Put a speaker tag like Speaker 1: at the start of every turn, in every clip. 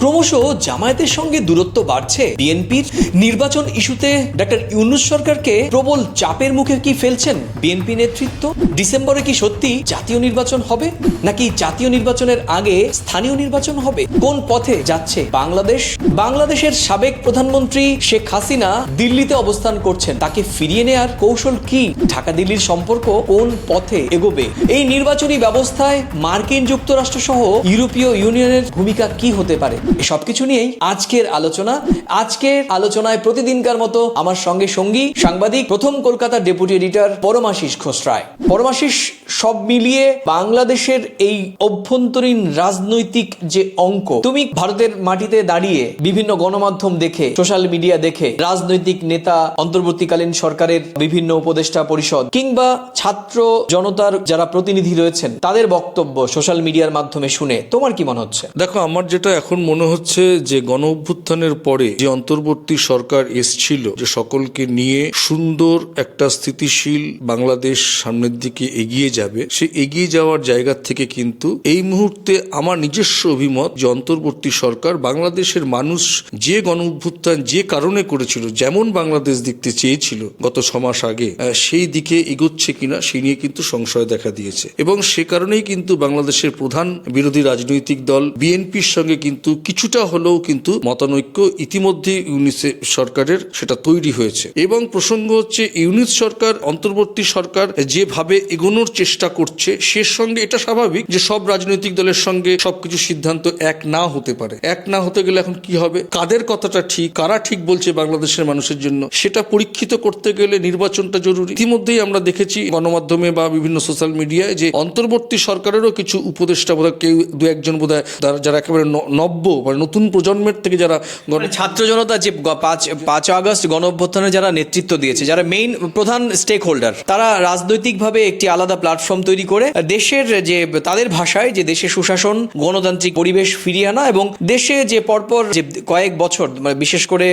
Speaker 1: ক্রমশ জামায়াতের সঙ্গে দূরত্ব বাড়ছে। বিএনপির নির্বাচন ইস্যুতে ডাক্তার ইউনুস সরকারকে প্রবল চাপের মুখে কি ফেলছেন বিএনপি নেতৃত্ব? ডিসেম্বরে কি সত্যি জাতীয় নির্বাচন হবে? নাকি জাতীয় নির্বাচনের আগে স্থানীয় নির্বাচন হবে? কোন পথে যাচ্ছে বাংলাদেশ? বাংলাদেশের সাবেক প্রধানমন্ত্রী শেখ হাসিনা দিল্লিতে অবস্থান করছেন। তাকে ফিরিয়ে নেয়ার কৌশল কি? ঢাকা দিল্লির সম্পর্ক কোন পথে এগোবে? এই নির্বাচনী ব্যবস্থায় মার্কিন যুক্তরাষ্ট্র সহ ইউরোপীয় ইউনিয়নের ভূমিকা কি হতে পারে? সবকিছু নিয়েই আজকের আলোচনা। আজকের আলোচনায় প্রতিদিনকার মতো আমার সঙ্গে সঙ্গী, সাংবাদিক, প্রথম কলকাতার ডেপুটি এডিটর পরমাশিস ঘোষরায় পরমাশিস, সব মিলিয়ে বাংলাদেশের এই অভ্যন্তরীণ রাজনৈতিক যে অঙ্ক, তুমি ভারতের মাটিতে দাঁড়িয়ে বিভিন্ন গণমাধ্যম দেখে, সোশ্যাল মিডিয়া দেখে, রাজনৈতিক নেতা, অন্তর্বর্তীকালীন সরকারের বিভিন্ন উপদেষ্টা পরিষদ, কিংবা ছাত্র জনতার যারা প্রতিনিধি রয়েছেন, তাদের বক্তব্য সোশ্যাল মিডিয়ার মাধ্যমে শুনে, তোমার কি মনে হচ্ছে?
Speaker 2: দেখো, আমার যেটা এখন মনে হচ্ছে যে গণ অভ্যুত্থানের পরে যে অন্তর্বর্তী সরকার এসছিল, যে সকলকে নিয়ে সুন্দর একটা স্থিতিশীল বাংলাদেশ সামনের দিকে এগিয়ে যাবে, সে এগিয়ে যাওয়ার জায়গা থেকে কিন্তু এই মুহূর্তে আমার নিজস্ব অভিমত যে অন্তর্বর্তী সরকার বাংলাদেশের মানুষ যে গণ অভ্যুত্থান যে কারণে করেছিল, যেমন বাংলাদেশ দেখতে চেয়েছিল গত ছমাস আগে সেই দিকে এগোচ্ছে কিনা সেই নিয়ে কিন্তু সংশয় দেখা দিয়েছে। এবং সে কারণেই কিন্তু বাংলাদেশের প্রধান বিরোধী রাজনৈতিক দল, বিএনপির সঙ্গে কিন্তু কিছুটা হলেও কিন্তু মতানৈক্য ইতিমধ্যে ইউনিসেফ সরকারের সেটা তৈরি হয়েছে। এবং প্রসঙ্গ হচ্ছে, ইউনিস সরকার, অন্তর্বর্তী সরকার যেভাবে এগোনোর চেষ্টা করছে, সে সঙ্গে এটা স্বাভাবিক যে সব রাজনৈতিক দলের সঙ্গে সবকিছু সিদ্ধান্ত এক না হতে পারে। এক না হতে গেলে এখন কি হবে? কাদের কথাটা ঠিক? কারা ঠিক বলছে বাংলাদেশের মানুষের জন্য? সেটা পরীক্ষিত করতে গেলে নির্বাচনটা জরুরি। ইতিমধ্যেই আমরা দেখেছি গণমাধ্যমে বা বিভিন্ন সোশ্যাল মিডিয়ায় যে অন্তর্বর্তী সরকারেরও কিছু উপদেষ্টা বোধহয় কেউ দু একজন বোধহয়, যারা একেবারে নব্য মানে নতুন প্রজন্মের থেকে যারা
Speaker 1: মানে ছাত্র জনতা যে পাঁচ পাঁচ আগস্ট গণ অভ্যুত্থানে যারা নেতৃত্ব দিয়েছে যারা মেইন প্রধান স্টেক হোল্ডার তারা রাজনৈতিকভাবে একটি আলাদা প্ল্যাটফর্ম তৈরি করে দেশের যে তাদের ভাষায় যে দেশে সুশাসন গণতান্ত্রিক পরিবেশ ফিরিয়ে আনা এবং দেশে যে পরপর যে কয়েক বছর মানে বিশেষ করে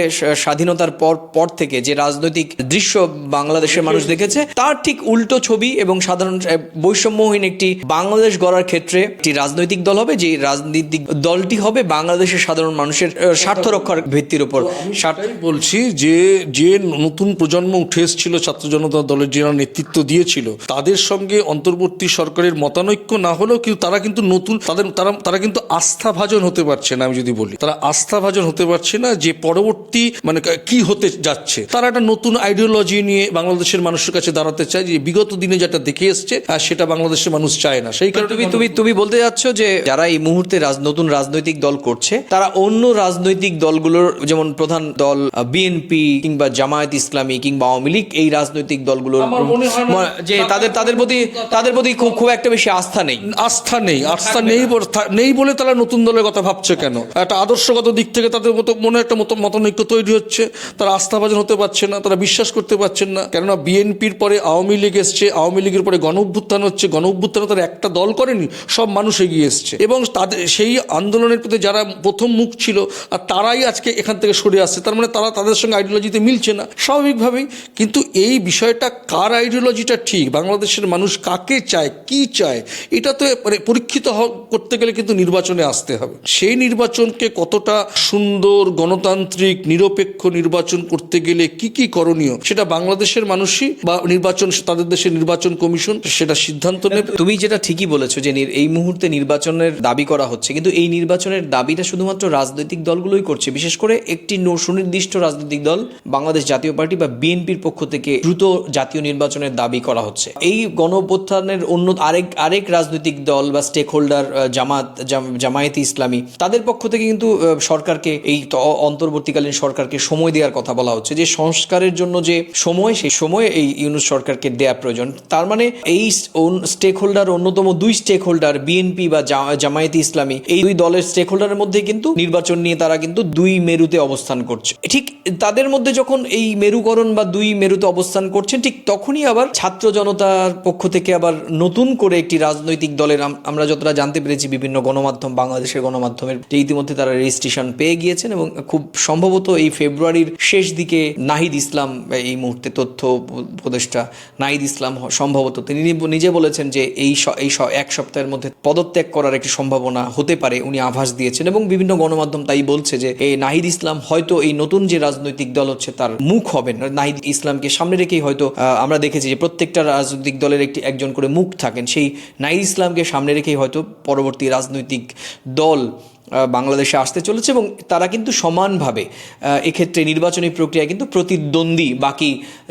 Speaker 1: স্বাধীনতার পর পর থেকে যে রাজনৈতিক দৃশ্য বাংলাদেশের মানুষ দেখেছে তার ঠিক উল্টো ছবি এবং সাধারণ বৈষম্যহীন একটি বাংলাদেশ গড়ার ক্ষেত্রে একটি রাজনৈতিক দল হবে যে রাজনৈতিক দলটি হবে বাংলাদেশের সাধারণ মানুষের স্বার্থ রক্ষার ভিত্তির উপর।
Speaker 2: বলছি যে যে নতুন প্রজন্ম উঠে এসেছিল ছাত্র জনতা দলের যারা নেতৃত্ব দিয়েছিল তাদের সঙ্গে অন্তর্বর্তী সরকারের মতানৈক্য না হলেও কিন্তু তারা কিন্তু নতুন তাদের তারা তারা কিন্তু আস্থাভাজন হতে পারছে না আমি যদি বলি। তারা আস্থাভাজন হতে পারছে না যে পরবর্তী মানে কি হতে যাচ্ছে। তারা একটা নতুন আইডিওলজি নিয়ে বাংলাদেশের মানুষের কাছে দাঁড়াতে চায় যে বিগত দিনে যেটা দেখে এসছে আর সেটা বাংলাদেশের মানুষ চায় না। সেই কারণে
Speaker 1: তুমি তুমি বলতে যাচ্ছ যে যারা এই মুহূর্তে নতুন রাজনৈতিক দল করছে তারা অন্য রাজনৈতিক দলগুলোর যেমন প্রধান দল বিএনপি কিংবা জামায়াত ইসলামী কিংবা আওয়ামী লীগ এই রাজনৈতিক দলগুলোর যে তাদের তাদের প্রতি তাদের প্রতি খুব খুব একটা বেশি আস্থা নেই।
Speaker 2: আস্থা নেই আস্থা নেই নেই বলে তারা নতুন দলের কথা ভাবছে কেন? একটা আদর্শগত দিক থেকে তাদের মতো মনে একটা মতো মতনৈক্য তৈরি হচ্ছে। তারা আস্থাভাজন হতে পারছে না তারা বিশ্বাস করতে পারছেন না। কেননা বিএনপির পরে আওয়ামী লীগ এসছে আওয়ামী লীগের পরে গণ অভ্যুত্থান হচ্ছে। গণ অভ্যুত্থানে তারা একটা দল করেনি সব মানুষ এগিয়ে এসছে। এবং তাদের সেই আন্দোলনের প্রতি যারা প্রথম মুখ ছিল আর তারাই আজকে এখান থেকে সরে আসছে। তার মানে তারা তাদের সঙ্গে আইডিওলজিতে মিলছে না। স্বাভাবিকভাবেই কিন্তু এই বিষয়টা কার আইডিওলজিটা ঠিক? বাংলাদেশের মানুষ কাকে চায়? কি চায়? এটা তো মানে পরীক্ষিত করতে গেলে কিন্তু নির্বাচনে আসতে হবে। সেই নির্বাচনকে কতটা সুন্দর, গণতান্ত্রিক, নিরপেক্ষ নির্বাচন করতে গেলে কি কি করণীয়, সেটা বাংলাদেশের মানুষই বা নির্বাচন, তাদের দেশের নির্বাচন কমিশন সেটা সিদ্ধান্ত নেবে।
Speaker 1: তুমি যেটা ঠিকই বলেছ যে এই মুহূর্তে নির্বাচনের দাবি করা হচ্ছে, কিন্তু এই নির্বাচনের দাবিটা শুধুমাত্র রাজনৈতিক দলগুলোই করছে। বিশেষ করে একটি সুনির্দিষ্ট রাজনৈতিক দল, বাংলাদেশ জাতীয় পার্টি বা বিএনপির পক্ষ থেকে দ্রুত জাতীয় নির্বাচনের দাবি করা হচ্ছে। এই গণ অভ্যুত্থানের অন্য আরেক আরেক রাজনৈতিক দল বা স্টেক হোল্ডার জামাত, জাম- জামায়াতে ইসলামী, তাদের পক্ষ থেকে কিন্তু সরকারকে, এই অন্তর্বর্তীকালীন সরকারকে সময় দেওয়ার কথা বলা হচ্ছে যে সংস্কারের জন্য যে সময়, সেই সময় এই ইউনুস সরকারকে দেয়া প্রয়োজন। তার মানে এই স্টেক হোল্ডার অন্যতম দুই স্টেক হোল্ডার বিএনপি বা জামায়াতে ইসলামী, এই দুই দলের স্টেক হোল্ডারের মধ্যে কিন্তু নির্বাচন নিয়ে তারা কিন্তু দুই মেরুতে অবস্থান করছে। ঠিক তাদের মধ্যে যখন এই মেরুকরণ বা দুই মেরুতে অবস্থান করছেন, ঠিক তখনই আবার ছাত্র জনতার পক্ষ থেকে আবার নতুন করে একটি রাজনৈতিক দলের আমরা যতটা জানতে পেরেছি বিভিন্ন গণমাধ্যম, বাংলাদেশের গণমাধ্যমের যে ইতিমধ্যে তারা রেজিস্ট্রেশন পেয়ে গিয়েছেন এবং খুব সম্ভবত এই ফেব্রুয়ারির শেষ দিকে নাহিদ ইসলাম এই মুহূর্তে তথ্য উপ- উপদেষ্টা নাহিদ ইসলাম সম্ভবত তিনি নিজে বলেছেন যে এই এই এক সপ্তাহের মধ্যে পদত্যাগ করার একটি সম্ভাবনা হতে পারে, উনি আভাস দিয়েছেন এবং বিভিন্ন গণমাধ্যম তাই বলছে যে, এই নাহিদ ইসলাম হয়তো এই নতুন যে রাজনৈতিক দল হচ্ছে তার মুখ হবেন নাহিদ ইসলামকে সামনে রেখেই হয়তো আমরা দেখেছি যে প্রত্যেকটা রাজনৈতিক দলের একটি একজন করে মুখ থাকেন। সেই নাহিদ ইসলামকে সামনে রেখেই হয়তো পরবর্তী রাজনৈতিক দল বাংলাদেশে আসতে চলেছে এবং তারা কিন্তু সমানভাবে এক্ষেত্রে নির্বাচনী প্রক্রিয়া কিন্তু প্রতিদ্বন্দ্বী বাকি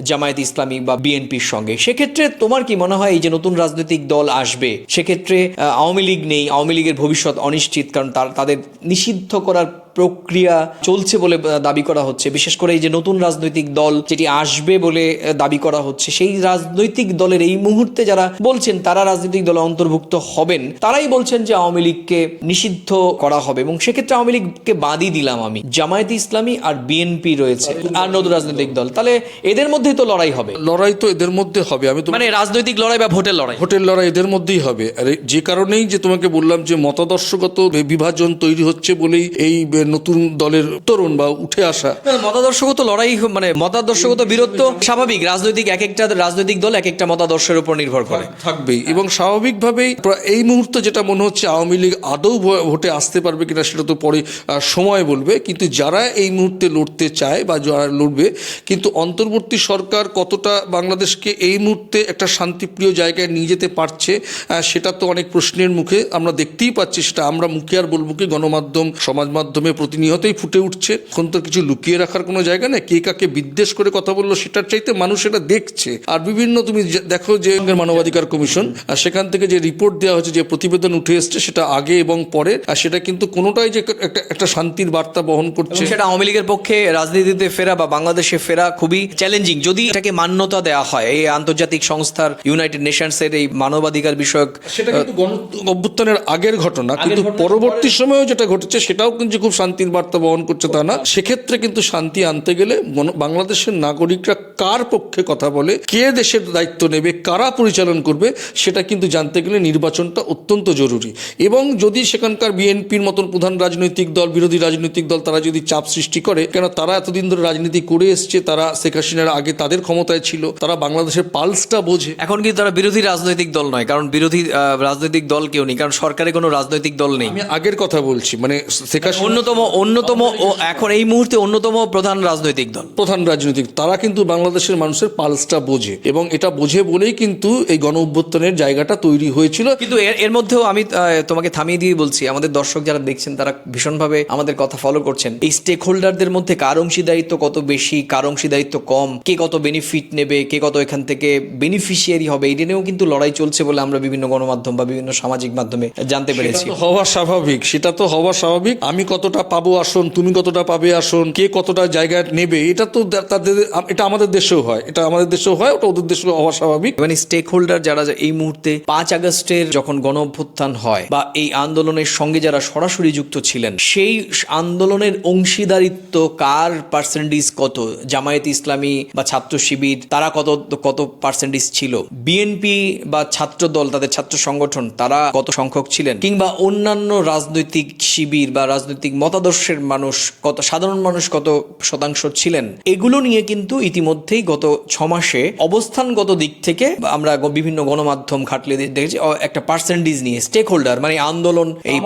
Speaker 1: জামায়াত ইসলামী বা বিএনপির সঙ্গে। সেক্ষেত্রে তোমার কি মনে হয় এই যে নতুন রাজনৈতিক দল আসবে, সেক্ষেত্রে আওয়ামী লীগ নেই, আওয়ামী লীগের ভবিষ্যৎ অনিশ্চিত, কারণ তার, তাদের নিষিদ্ধ করার প্রক্রিয়া চলছে বলে দাবি করা হচ্ছে। বিশেষ করে এই যে নতুন রাজনৈতিক দল যেটি আসবে বলে দাবি করা হচ্ছে সেই রাজনৈতিক দলের এই মুহূর্তে যারা বলছেন তারা রাজনৈতিক দলে অন্তর্ভুক্ত হবেন। তারাই বলছেন যে আওয়ামী লীগকে নিষিদ্ধ করা হবে এবং সেক্ষেত্রে আওয়ামী লীগকে বাদই দিলাম আমি। জামায়াত ইসলামী আর বিএনপি রয়েছে আর নতুন রাজনৈতিক দল। তাহলে এদের মধ্যেই তো লড়াই হবে।
Speaker 2: লড়াই তো এদের মধ্যে হবে। আমি তো
Speaker 1: মানে রাজনৈতিক লড়াই বা ভোটের লড়াই?
Speaker 2: ভোটের লড়াই এদের মধ্যেই হবে। আর যে কারণেই যে তোমাকে বললাম যে মতাদর্শগত বিভাজন তৈরি হচ্ছে বলেই এই নতুন দলের তরুণ বা উঠে আসা।
Speaker 1: মতাদর্শগত লড়াই মানে মতাদর্শগত বিরোধ তো স্বাভাবিক। রাজনৈতিক এক একটা রাজনৈতিক দল এক একটা মতাদর্শের উপর নির্ভর করে।
Speaker 2: থাকবেই। এবং স্বাভাবিকভাবেই এই মুহূর্তে যেটা মনে হচ্ছে আওয়ামী লীগ আদৌ ভোটে আসতে পারবে কিনা সেটা তো পরে সময় বলবে। কিন্তু যারা এই মুহূর্তে লড়তে চায় বা যারা লড়বে কিন্তু অন্তর্বর্তী সরকার কতটা বাংলাদেশকে এই মুহূর্তে একটা শান্তিপ্রিয় জায়গায় নিয়ে যেতে পারছে সেটা তো অনেক প্রশ্নের মুখে আমরা দেখতেই পাচ্ছি। সেটা আমরা মুখে আর বলব কি গণমাধ্যম সমাজ মাধ্যমে প্রতিনিয়তই ফুটে উঠছে। এখন তো কিছু লুকিয়ে রাখার কোনো জায়গা নেই। কে কাকে বিদ্বেষ করে কথা বলল সেটার চাইতে মানুষ এটা দেখছে। আর বিভিন্ন তুমি দেখো যে মানবাধিকার কমিশন আর সেখান থেকে যে রিপোর্ট দেওয়া হয়েছে যে প্রতিবেদন উঠে এসছে সেটা আগে এবং পরে আর সেটা কিন্তু কোনোটাই যে একটা একটা শান্তির বার্তা বহন করছে।
Speaker 1: সেটা আওয়ামী লীগের পক্ষে রাজনীতিতে ফেরা বা বাংলাদেশে ফেরা খুবই চ্যালেঞ্জিং যদি এটাকে মান্যতা দেওয়া হয় এই আন্তর্জাতিক সংস্থার ইউনাইটেড নেশনসের এই মানবাধিকার বিষয়ক
Speaker 2: সেটা কিন্তু গণ অভ্যুত্থানের আগের ঘটনা কিন্তু পরবর্তী সময়েও যেটা ঘটেছে সেটাও কিন্তু খুব শান্তির বার্তা বহন করছে তা না। সেক্ষেত্রে কিন্তু শান্তি আনতে গেলে বাংলাদেশের নাগরিকরা কার পক্ষে কথা বলে কে দেশের দায়িত্ব নেবে কারা পরিচালন করবে সেটা কিন্তু জানতে গেলে নির্বাচনটা অত্যন্ত জরুরি। এবং যদি সেখানকার বিএনপির মতন প্রধান রাজনৈতিক দল বিরোধী রাজনৈতিক দল তারা যদি চাপ সৃষ্টি করে কেন তারা এতদিন ধরে রাজনীতি করে এসছে তারা শেখ হাসিনার আগে তাদের ক্ষমতায় ছিল তারা বাংলাদেশের পালসটা বোঝে।
Speaker 1: এখন কিন্তু তারা বিরোধী রাজনৈতিক দল নয় কারণ বিরোধী রাজনৈতিক দল কেউ নেই কারণ সরকারে কোনো রাজনৈতিক দল নেই।
Speaker 2: আমি আগের কথা বলছি মানে শেখ হাসিনা
Speaker 1: অন্যতম অন্যতম অন্যতম ও এখন এই মুহূর্তে অন্যতম প্রধান রাজনৈতিক দল।
Speaker 2: প্রধান রাজনৈতিক তারা কিন্তু বাংলাদেশের মানুষের পালসটা বোঝে এবং এটা বোঝে বলেই কিন্তু এই গণ অভ্যুত্থানের জায়গাটা তৈরি হয়েছিল।
Speaker 1: কিন্তু এর মধ্যেও আমি তোমাকে থামিয়ে দিয়ে বলছি আমাদের দর্শক যারা দেখছেন তারা ভীষণভাবে আমাদের কথা ফলো করছেন। এই স্টেক হোল্ডারদের মধ্যে কার অংশীদারিত্ব কত বেশি কার অংশীদারিত্ব কম কে কত বেনিফিট নেবে কে কত এখান থেকে বেনিফিশিয়ারি হবে এটা নিয়েও কিন্তু লড়াই চলছে বলে আমরা বিভিন্ন গণমাধ্যম বা বিভিন্ন সামাজিক মাধ্যমে জানতে পেরেছি।
Speaker 2: হওয়া স্বাভাবিক সেটা তো হওয়া স্বাভাবিক। আমি কতটা পাবো আসন, তুমি কতটা পাবে আসন, কে কতটা জায়গা নেবে, এটা তো তাদের, এটা আমাদের দেশেও হয়, এটা আমাদের দেশেও হয়, ওটা ওদের দেশেও হওয়া স্বাভাবিক।
Speaker 1: মানে স্টেক হোল্ডার যারা এই মুহূর্তে পাঁচ আগস্টের যখন গণ অভ্যুত্থান হয়, বা এই আন্দোলনের সঙ্গে যারা সরাসরি যুক্ত ছিলেন, সেই আন্দোলনের অংশীদারিত্ব কার পার্সেন্টেজ কত? জামায়াত ইসলামী বা ছাত্র শিবির, তারা কত কত পার্সেন্টেজ ছিল? বিএনপি বা ছাত্র দল, তাদের ছাত্র সংগঠন, তারা কত সংখ্যক ছিলেন? কিংবা অন্যান্য রাজনৈতিক শিবির বা রাজনৈতিক মতাদর্শের মানুষ কত সাধারণ মানুষ কত শতাংশ ছিলেন এগুলো নিয়ে কিন্তু ইতিমধ্যেই গত ছ মাসে অবস্থানগত দিক থেকে আমরা বিভিন্ন গণমাধ্যম খাটলে দেখেছি একটা পার্সেন্টেজ নিয়ে স্টেক হোল্ডার মানে আন্দোলন এই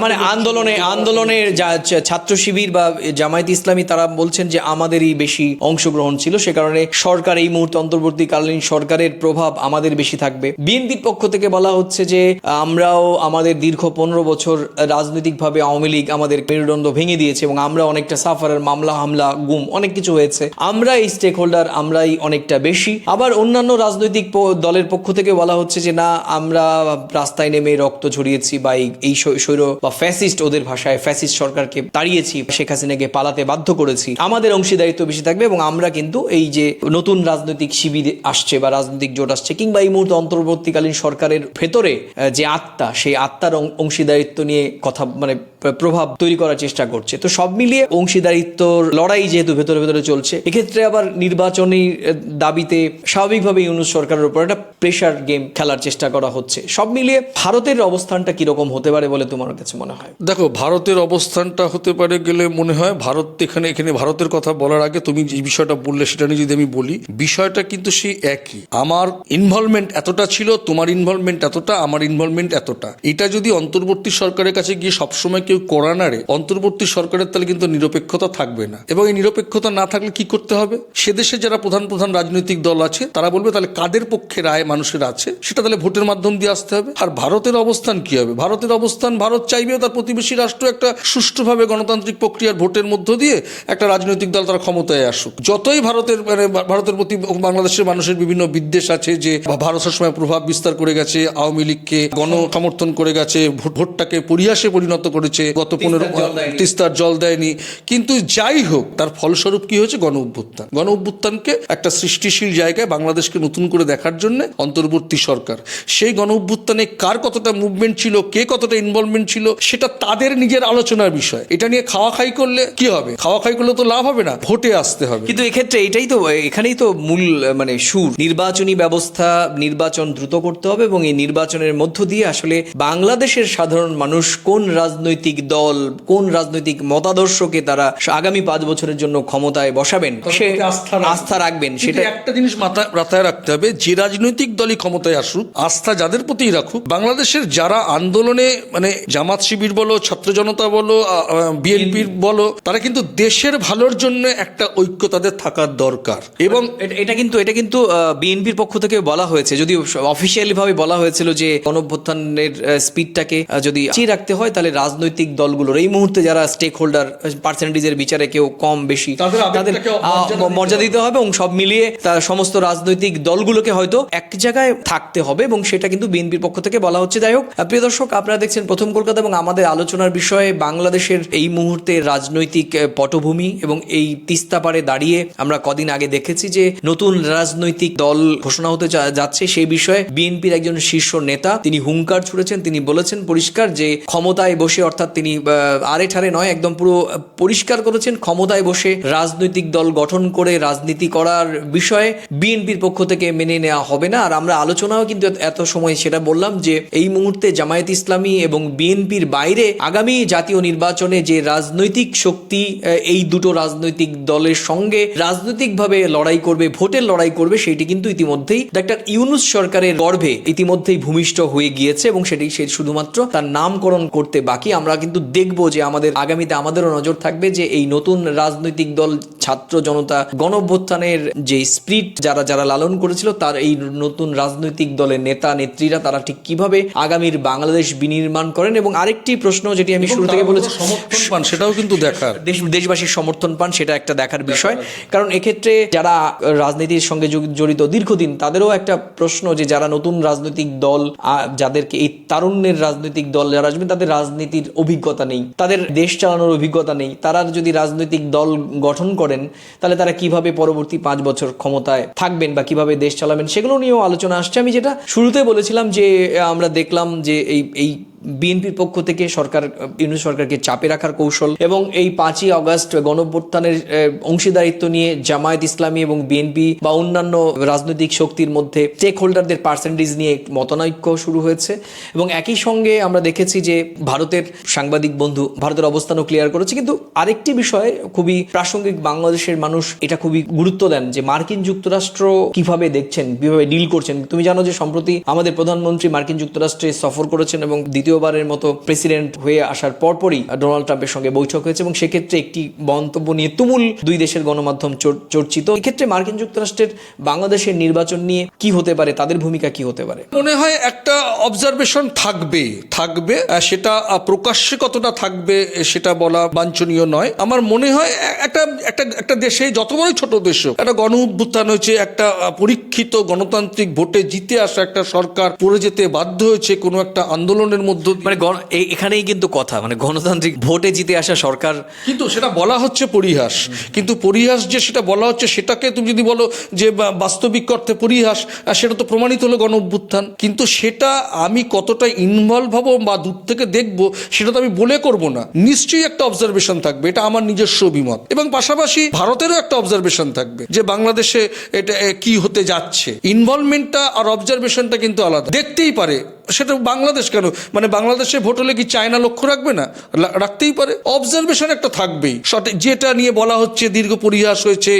Speaker 1: মানে আন্দোলনে আন্দোলনের যা ছাত্র শিবির বা জামায়াত ইসলামী তারা বলছেন যে আমাদেরই বেশি অংশগ্রহণ ছিল সে কারণে সরকার এই মুহূর্তে অন্তর্বর্তীকালীন সরকারের প্রভাব আমাদের বেশি থাকবে। বিএনপির পক্ষ থেকে বলা হচ্ছে যে আমরাও আমাদের দীর্ঘ পনেরো বছর রাজনৈতিকভাবে আওয়ামী লীগ আমাদের মেরুদণ্ড ভেঙে দিয়েছে এবং আমরা অনেকটা সাফারের মামলা, হামলা, গুম, অনেক কিছু হয়েছে। আমরা এই স্টেক হোল্ডার আমরাই অনেকটা বেশি। আবার অন্যান্য রাজনৈতিক দলের পক্ষ থেকে বলা হচ্ছে যে, না, আমরা রাস্তায় নেমে রক্ত ঝরিয়েছি বা এই- স্বৈর বা ফ্যাসিস্ট ওদের ভাষায় ফ্যাসিস্ট সরকারকে তাড়িয়েছি, শেখ হাসিনাকে পালাতে বাধ্য করেছি। আমাদের অংশীদারিত্ব বেশি থাকবে এবং আমরা কিন্তু এই যে নতুন রাজনৈতিক শিবির আসছে বা রাজনৈতিক জোট আসছে কিংবা এই মুহূর্তে অন্তর্বর্তীকালীন সরকারের ভেতরে যে আত্মা, সেই আত্মার অংশীদারিত্ব নিয়ে কথা মানে প্রভাব তৈরি করার করার চেষ্টা করছে। তো সব মিলিয়ে অংশীদারিত্বর লড়াই যেহেতু ভেতরে ভেতরে চলছে, এক্ষেত্রে আবার নির্বাচনী দাবিতে স্বাভাবিকভাবে ইউনুস সরকারের উপর একটা প্রেশার গেম খেলার চেষ্টা করা হচ্ছে। সব মিলিয়ে ভারতের অবস্থানটা কীরকম হতে পারে বলে তোমার কাছে মনে হয়?
Speaker 2: দেখো, ভারতের অবস্থানটা হতে পারে গেলে মনে হয় ভারত এখানে এখানে ভারতের কথা বলার আগে তুমি যে বিষয়টা বললে সেটা নিয়ে যদি আমি বলি, বিষয়টা কিন্তু সেই একই। আমার ইনভলভমেন্ট এতটা ছিল, তোমার ইনভলভমেন্ট এতটা, আমার ইনভলভমেন্ট এতটা। এটা যদি অন্তর্বর্তী সরকারের কাছে গিয়ে সবসময় কেউ করা নাড়ে অন্তর্বর্তী সরকারের তাহলে কিন্তু নিরপেক্ষতা থাকবে না। এবং এই নিরপেক্ষতা না থাকলে কি করতে হবে? সে দেশে যারা প্রধান প্রধান রাজনৈতিক দল আছে, তারা বলবে তাহলে কাদের পক্ষে রায় মানুষের আছে? সেটা তাহলে ভোটের মাধ্যম দিয়ে আসতে হবে। আর ভারতের অবস্থান কি হবে? ভারতের অবস্থান, ভারত চাইবে তার প্রতিবেশী রাষ্ট্র একটা সুষ্ঠুভাবে গণতান্ত্রিক প্রক্রিয়ার ভোটের মধ্য দিয়ে একটা রাজনৈতিক দল তারা ক্ষমতায় আসুক। যতই ভারতের মানে ভারতের প্রতি বাংলাদেশের মানুষের বিভিন্ন বিদ্বেষ আছে যে ভারত সবসময় প্রভাব বিস্তার করে গেছে, আওয়ামী লীগকে গণ সমর্থন করে গেছে, ভোট- ভোটটাকে পরিহাসে পরিণত করেছে গত পনেরো। তিস্তার জল দেয়নি। কিন্তু যাই হোক তার ফলস্বরূপ কি হয়েছে? গণ অভ্যুত্থান। গণ অভ্যুত্থানকে একটা সৃষ্টিশীল জায়গায় বাংলাদেশকে নতুন করে দেখার জন্য অন্তর্বর্তী সরকার। সেই গণ অভ্যুত্থানে কার কতটা মুভমেন্ট ছিল কে কতটা ইনভলভমেন্ট ছিল সেটা তাদের নিজের আলোচনার বিষয়। এটা নিয়ে খাওয়া খাই করলে কি হবে? খাওয়া খাই করলে তো লাভ হবে না ভোটে আসতে হবে।
Speaker 1: কিন্তু এক্ষেত্রে এটাই তো এখানেই তো মূল মানে সুর। নির্বাচনী ব্যবস্থা নির্বাচন দ্রুত করতে হবে এবং এই নির্বাচনের মধ্য দিয়ে আসলে বাংলাদেশের সাধারণ মানুষ কোন রাজনৈতিক দল কোন রাজনৈতিক মতাদর্শকে তারা আগামী পাঁচ বছরের জন্য ক্ষমতায় বসাবেন? সে
Speaker 2: আস্থা রাখবেন।
Speaker 1: সেটা
Speaker 2: একটা জিনিস মাথায় মাথায় রাখতে হবে যে রাজনৈতিক দলই ক্ষমতায় আসুক আস্থা যাদের প্রতিই রাখুক বাংলাদেশের যারা আন্দোলনে মানে জামাত শিবির বলো ছাত্র জনতা বলো বিএনপির বলো তারা কিন্তু দেশের ভালোর জন্য একটা ঐক্য তাদের থাকার দরকার। এবং
Speaker 1: এটা- কিন্তু এটা কিন্তু বিএনপির পক্ষ থেকে বলা হয়েছে। যদি অফিসিয়ালি ভাবে বলা হয়েছিল যে গণঅভ্যুত্থানের স্পিডটাকে যদি চেয়ে রাখতে হয় তাহলে রাজনৈতিক দলগুলোর এই মুহূর্তে যারা স্টেক হোল্ডার পার্সেন্টেজের বিচারে কেউ কম বেশি
Speaker 2: তাদের মর্যাদা দিতে
Speaker 1: হবে এবং সব মিলিয়ে তার সমস্ত রাজনৈতিক দলগুলোকে হয়তো এক জায়গায় থাকতে হবে এবং সেটা কিন্তু বিএনপির পক্ষ থেকে বলা হচ্ছে। যাই হোক প্রিয় দর্শক আপনারা দেখছেন প্রথম কলকাতা এবং আমাদের আলোচনার বিষয়ে বাংলাদেশের এই মুহূর্তে রাজনৈতিক পটভূমি এবং এই তিস্তা পারে দাঁড়িয়ে আমরা কদিন আগে দেখেছি যে নতুন রাজনৈতিক দল ঘোষণা হতে যাচ্ছে। সেই বিষয়ে বিএনপির একজন শীর্ষ নেতা তিনি হুঙ্কার ছুড়েছেন। তিনি বলেছেন পরিষ্কার যে ক্ষমতায় বসে অর্থাৎ তিনি আড়ে ঠারে নয়, একদম পুরো পরিষ্কার করেছেন ক্ষমতায় বসে রাজনৈতিক দল গঠন করে রাজনীতি করার বিষয়ে বিএনপির পক্ষ থেকে মেনে নেওয়া হবে না। আর আমরা আলোচনাও কিন্তু এত সময় সেটা বললাম যে এই মুহূর্তে জামায়াত ইসলামী এবং বিএনপির বাইরে আগামী জাতীয় নির্বাচনে যে রাজনৈতিক শক্তি এই দুটো রাজনৈতিক দলের সঙ্গে রাজনৈতিকভাবে লড়াই করবে, ভোটের লড়াই করবে, সেটি কিন্তু ইতিমধ্যেই ডাক্তার ইউনুস সরকারের গর্ভে ইতিমধ্যেই ভূমিষ্ঠ হয়ে গিয়েছে এবং সেটি সে শুধুমাত্র তার নামকরণ করতে বাকি। আমরা কিন্তু দেখব যে আমাদের আগামীতে আমাদেরও নজর থাকবে যে এই নতুন রাজনৈতিক দল ছাত্র জনতা গণঅভ্যুত্থানের যে স্প্রিট যারা যারা লালন করেছিল তার এই নতুন রাজনৈতিক দলের নেতা নেত্রীরা তারা ঠিক কীভাবে আগামীর বাংলাদেশ বিনির্মাণ করেন? এবং আরেকটি প্রশ্ন যেটি আমি শুরু থেকে বলেছি
Speaker 2: সমর্থন পান সেটাও কিন্তু দেখার।
Speaker 1: দেশ দেশবাসীর সমর্থন পান সেটা একটা দেখার বিষয়। কারণ এক্ষেত্রে যারা রাজনীতির সঙ্গে জড়িত দীর্ঘদিন তাদেরও একটা প্রশ্ন যে যারা নতুন রাজনৈতিক দল যাদেরকে এই তারুণ্যের রাজনৈতিক দল যারা আসবেন তাদের রাজনীতির অভিজ্ঞতা নেই। তাদের দেশ চালানোর অভিজ্ঞতা নেই, তারা যদি রাজনৈতিক দল গঠন করেন, তাহলে তারা কীভাবে পরবর্তী পাঁচ বছর ক্ষমতায় থাকবেন বা কীভাবে দেশ চালাবেন, সেগুলো নিয়েও আলোচনা আসছে। আমি যেটা শুরুতে বলেছিলাম যে, আমরা দেখলাম যে এই এই বিএনপির পক্ষ থেকে সরকার ইউনিট সরকারকে চাপে রাখার কৌশল এবং এই পাঁচই আগস্ট গণঅভ্যুত্থানের আহ, অংশীদারিত্ব নিয়ে জামায়াত ইসলামী এবং বিএনপি বা অন্যান্য রাজনৈতিক শক্তির মধ্যে স্টেক হোল্ডারদের পার্সেন্টেজ নিয়ে মতনৈক্য শুরু হয়েছে এবং একই সঙ্গে আমরা দেখেছি যে ভারতের সাংবাদিক বন্ধু ভারতের অবস্থানও ক্লিয়ার করেছে। কিন্তু আরেকটি বিষয় খুবই প্রাসঙ্গিক বাংলাদেশের মানুষ এটা খুবই গুরুত্ব দেন যে মার্কিন যুক্তরাষ্ট্র কীভাবে দেখছেন কীভাবে ডিল করছেন। তুমি জানো যে সম্প্রতি আমাদের প্রধানমন্ত্রী মার্কিন যুক্তরাষ্ট্রে সফর করেছেন এবং দ্বিতীয়বারের মতো প্রেসিডেন্ট হয়ে আসার পরপরই ডোনাল্ড ট্রাম্পের সঙ্গে বৈঠক হয়েছে এবং সেক্ষেত্রে একটি মন্তব্য নিয়ে তুমুল দুই দেশের গণমাধ্যম চর- চর্চিত। এক্ষেত্রে মার্কিন যুক্তরাষ্ট্রের বাংলাদেশের নির্বাচন নিয়ে কি হতে পারে, তাদের ভূমিকা কি হতে পারে?
Speaker 2: মনে হয় একটা অবজারভেশন থাকবে থাকবে সেটা প্রকাশ্যে কতটা থাকবে সেটা বলা বাঞ্ছনীয় নয়। আমার মনে হয় একটা একটা একটা দেশে, যত বড় ছোট দেশ একটা গণ অভ্যুত্থান হয়েছে, একটা পরীক্ষিত গণতান্ত্রিক ভোটে জিতে আসা একটা সরকার পড়ে যেতে বাধ্য হয়েছে কোনো একটা আন্দোলনের মধ্যে
Speaker 1: মানে এখানেই কিন্তু কথা মানে গণতান্ত্রিক ভোটে জিতে আসা সরকার।
Speaker 2: কিন্তু সেটা বলা হচ্ছে পরিহাস। কিন্তু পরিহাস যে সেটা বলা হচ্ছে, সেটাকে তুমি যদি বলো যে বাস্তবিক অর্থে পরিহাস সেটা তো প্রমাণিত হলো গণ অভ্যুত্থান কিন্তু সেটা আমি কতটা ইনভলভ হব বা দূর থেকে দেখব, সেটা তো আমি বলে করব না। নিশ্চয়ই একটা অবজারভেশন থাকবে, এটা আমার নিজস্ব অভিমত। এবং পাশাপাশি ভারতেরও একটা অবজারভেশন থাকবে, যে বাংলাদেশে এটা কি হতে যাচ্ছে। ইনভলভমেন্টটা আর অবজারভেশনটা কিন্তু আলাদা। দেখতেই পারে সেটা বাংলাদেশ কেন? মানে বাংলাদেশে ভোট হলে কি চায়না লক্ষ্য রাখবে না? রাখতেই পারে। অবজারভেশন একটা থাকবেই। সঠিক যেটা নিয়ে বলা হচ্ছে, দীর্ঘ পরিহাস হয়েছে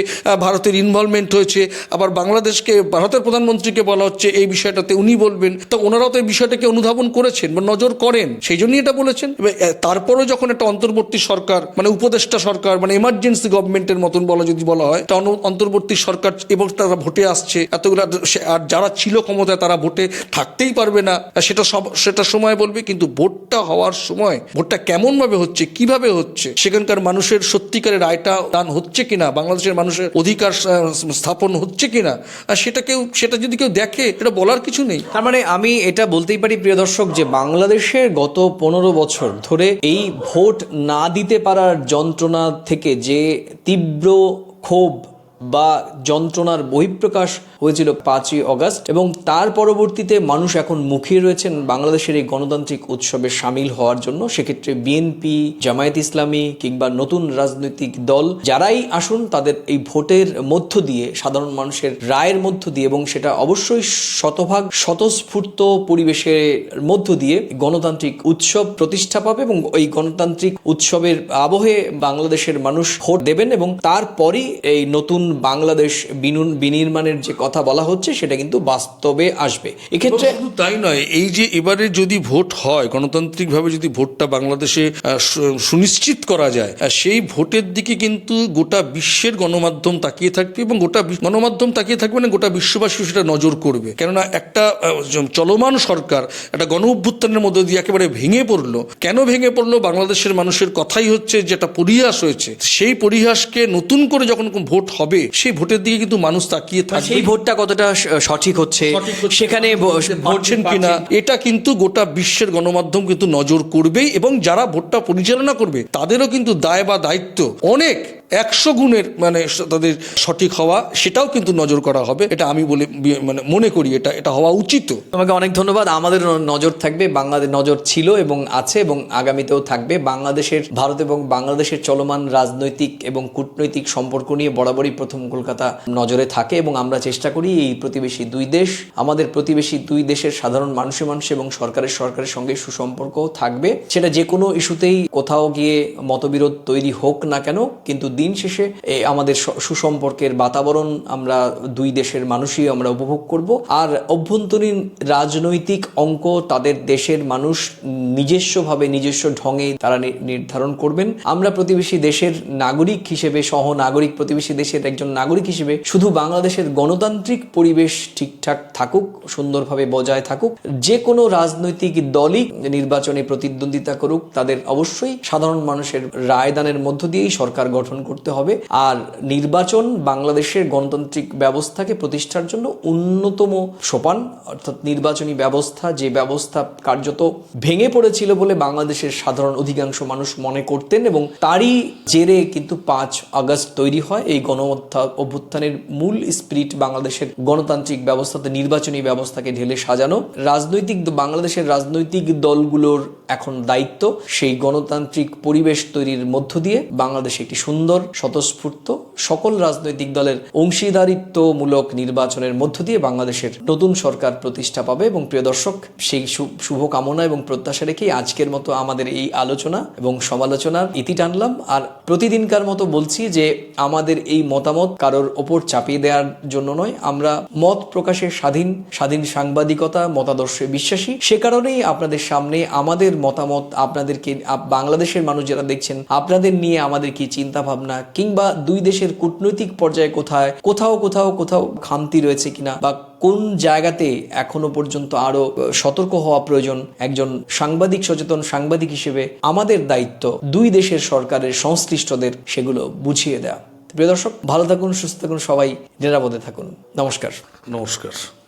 Speaker 2: ভারতের ইনভলভমেন্ট হয়েছে, আবার বাংলাদেশকে, ভারতের প্রধানমন্ত্রীকে বলা হচ্ছে, এই বিষয়টাতে উনি বলবেন। তো ওনারাও তো এই বিষয়টাকে অনুধাবন করেছেন বা নজর করেন। সেই জন্যই এটা বলেছেন। তারপরেও যখন একটা অন্তর্বর্তী সরকার মানে উপদেষ্টা সরকার মানে এমার্জেন্সি গভর্নমেন্টের মতন বলা যদি বলা হয় তা অন্তর্বর্তী সরকার এবং তারা ভোটে আসছে, এতগুলো আর যারা ছিল ক্ষমতায় তারা ভোটে থাকতেই পারবে না। সেটা সব, সেটা সময় বলবে, কিন্তু ভোটটা হওয়ার সময় ভোটটা কেমন ভাবে হচ্ছে, কীভাবে হচ্ছে, সেখানকার মানুষের সত্যিকারের রায়টা দান হচ্ছে কিনা, বাংলাদেশের মানুষের অধিকার স্থাপন হচ্ছে কিনা সেটা কেউ, সেটা যদি কেউ দেখে এটা বলার কিছু নেই।
Speaker 1: তার মানে আমি এটা বলতেই পারি, প্রিয় দর্শক, যে বাংলাদেশের গত পনেরো বছর ধরে এই ভোট না দিতে পারার যন্ত্রণা থেকে যে তীব্র ক্ষোভ বা যন্ত্রণার বহিঃপ্রকাশ হয়েছিল পাঁচই অগস্ট এবং তার পরবর্তীতে মানুষ এখন মুখিয়ে রয়েছেন বাংলাদেশের এই গণতান্ত্রিক উৎসবে সামিল হওয়ার জন্য। সেক্ষেত্রে বিএনপি জামায়াত ইসলামী কিংবা নতুন রাজনৈতিক দল যারাই আসুন, তাদের এই ভোটের মধ্য দিয়ে, সাধারণ মানুষের রায়ের মধ্য দিয়ে এবং সেটা অবশ্যই শতভাগ স্বতঃস্ফূর্ত পরিবেশের মধ্য দিয়ে গণতান্ত্রিক উৎসব প্রতিষ্ঠা পাবে এবং এই গণতান্ত্রিক উৎসবের আবহে বাংলাদেশের মানুষ ভোট দেবেন এবং তারপরই এই নতুন বাংলাদেশ বিনুন বিনির্মাণের যে কথা বলা হচ্ছে, সেটা কিন্তু বাস্তবে আসবে। এক্ষেত্রে
Speaker 2: তাই নয়, এই যে এবারে যদি ভোট হয়, গণতান্ত্রিকভাবে যদি ভোটটা বাংলাদেশে সুনিশ্চিত করা যায় সেই ভোটের দিকে কিন্তু গোটা বিশ্বের গণমাধ্যম তাকিয়ে থাকবে এবং গোটা গণমাধ্যম তাকিয়ে থাকবে না গোটা বিশ্ববাসী সেটা নজর করবে। কেননা একটা চলমান সরকার, একটা গণ অভ্যুত্থানের মধ্যে দিয়ে একেবারে ভেঙে পড়ল। কেন ভেঙে পড়ল? বাংলাদেশের মানুষের কথাই হচ্ছে, যেটা পরিহাস হয়েছে। সেই পরিহাসকে নতুন করে যখন ভোট হবে সেই ভোটের দিকে কিন্তু মানুষ তাকিয়ে থাকে
Speaker 1: সেই ভোটটা কতটা সঠিক হচ্ছে সেখানে
Speaker 2: বলছেন কিনা? এটা কিন্তু গোটা বিশ্বের গণমাধ্যম কিন্তু নজর করবে এবং যারা ভোটটা পরিচালনা করবে তাদেরও কিন্তু দায় বা দায়িত্ব। অনেক একশো গুণের মানে তাদের সঠিক হওয়া, সেটাও কিন্তু নজর করা হবে। এটা আমি বলে মানে মনে করি, এটা এটা হওয়া উচিত।
Speaker 1: তোমাকে অনেক ধন্যবাদ। আমাদের নজর থাকবে বাংলাদেশ নজর ছিল এবং আছে এবং আগামীতেও থাকবে। বাংলাদেশের ভারত এবং বাংলাদেশের চলমান রাজনৈতিক এবং কূটনৈতিক সম্পর্ক নিয়ে বরাবরই প্রথম কলকাতা নজরে থাকে এবং আমরা চেষ্টা করি এই প্রতিবেশী দুই দেশ, আমাদের প্রতিবেশী দুই দেশের সাধারণ মানুষে মানুষ এবং সরকারের সরকারের সঙ্গে সুসম্পর্ক থাকবে। সেটা যে কোনো ইস্যুতেই কোথাও গিয়ে মতবিরোধ তৈরি হোক না কেন, কিন্তু দিন শেষে আমাদের সুসম্পর্কের বাতাবরণ আমরা দুই দেশের মানুষই আমরা উপভোগ করব। আর অভ্যন্তরীণ রাজনৈতিক অঙ্ক তাদের দেশের মানুষ নিজস্বভাবে নিজস্ব ঢঙে তারা নির্ধারণ করবেন। আমরা প্রতিবেশী দেশের নাগরিক হিসেবে সহ নাগরিক প্রতিবেশী দেশের একজন নাগরিক হিসেবে শুধু বাংলাদেশের গণতান্ত্রিক পরিবেশ ঠিকঠাক থাকুক, সুন্দরভাবে বজায় থাকুক যে কোনো রাজনৈতিক দলই নির্বাচনে প্রতিদ্বন্দ্বিতা করুক, তাদের অবশ্যই সাধারণ মানুষের রায়দানের মধ্য দিয়েই সরকার গঠন করতে হবে। আর নির্বাচন বাংলাদেশের গণতান্ত্রিক ব্যবস্থাকে প্রতিষ্ঠার জন্য অন্যতম সোপান, অর্থাৎ নির্বাচনী ব্যবস্থা, যে ব্যবস্থা কার্যত ভেঙে পড়েছিল বলে বাংলাদেশের সাধারণ অধিকাংশ মানুষ মনে করতেন এবং তারই জেরে কিন্তু পাঁচ আগস্ট তৈরি হয়। এই গণ অভ্যুত্থানের মূল স্পিরিট বাংলাদেশের গণতান্ত্রিক ব্যবস্থাতে নির্বাচনী ব্যবস্থাকে ঢেলে সাজানো। রাজনৈতিক বাংলাদেশের রাজনৈতিক দলগুলোর এখন দায়িত্ব সেই গণতান্ত্রিক পরিবেশ তৈরির মধ্য দিয়ে। বাংলাদেশে একটি সুন্দর স্বতঃস্ফূর্ত। সকল রাজনৈতিক দলের অংশীদারিত্বমূলক নির্বাচনের মধ্য দিয়ে বাংলাদেশের নতুন সরকার প্রতিষ্ঠা পাবে এবং প্রিয় দর্শক, সেই শু- শুভ কামনা এবং প্রত্যাশা রেখেই আজকের মতো আমাদের এই আলোচনা এবং সমালোচনার ইতি টানলাম। আর প্রতিদিনকার মতো বলছি যে, আমাদের এই মতামত কারোর ওপর চাপিয়ে দেওয়ার জন্য নয়। আমরা মত প্রকাশের স্বাধীন স্বাধীন সাংবাদিকতা, মতাদর্শে বিশ্বাসী। সে কারণেই আপনাদের সামনে আমাদের মতামত, আপনাদেরকে বাংলাদেশের মানুষ যারা দেখছেন, আপনাদের নিয়ে আমাদের কি চিন্তা ভাবনা কিংবা দুই দেশের কূটনৈতিক পর্যায়ে কোথায়, কোথাও কোথাও কোথাও খামতি রয়েছে কিনা বা কোন জায়গাতে এখনও পর্যন্ত আরও সতর্ক হওয়া প্রয়োজন একজন সাংবাদিক সচেতন সাংবাদিক হিসেবে আমাদের দায়িত্ব দুই দেশের সরকারের সংশ্লিষ্টদের সেগুলো বুঝিয়ে দেওয়া প্রিয় দর্শক, ভালো থাকুন, সুস্থ থাকুন, সবাই নিরাপদে থাকুন। নমস্কার।
Speaker 2: নমস্কার।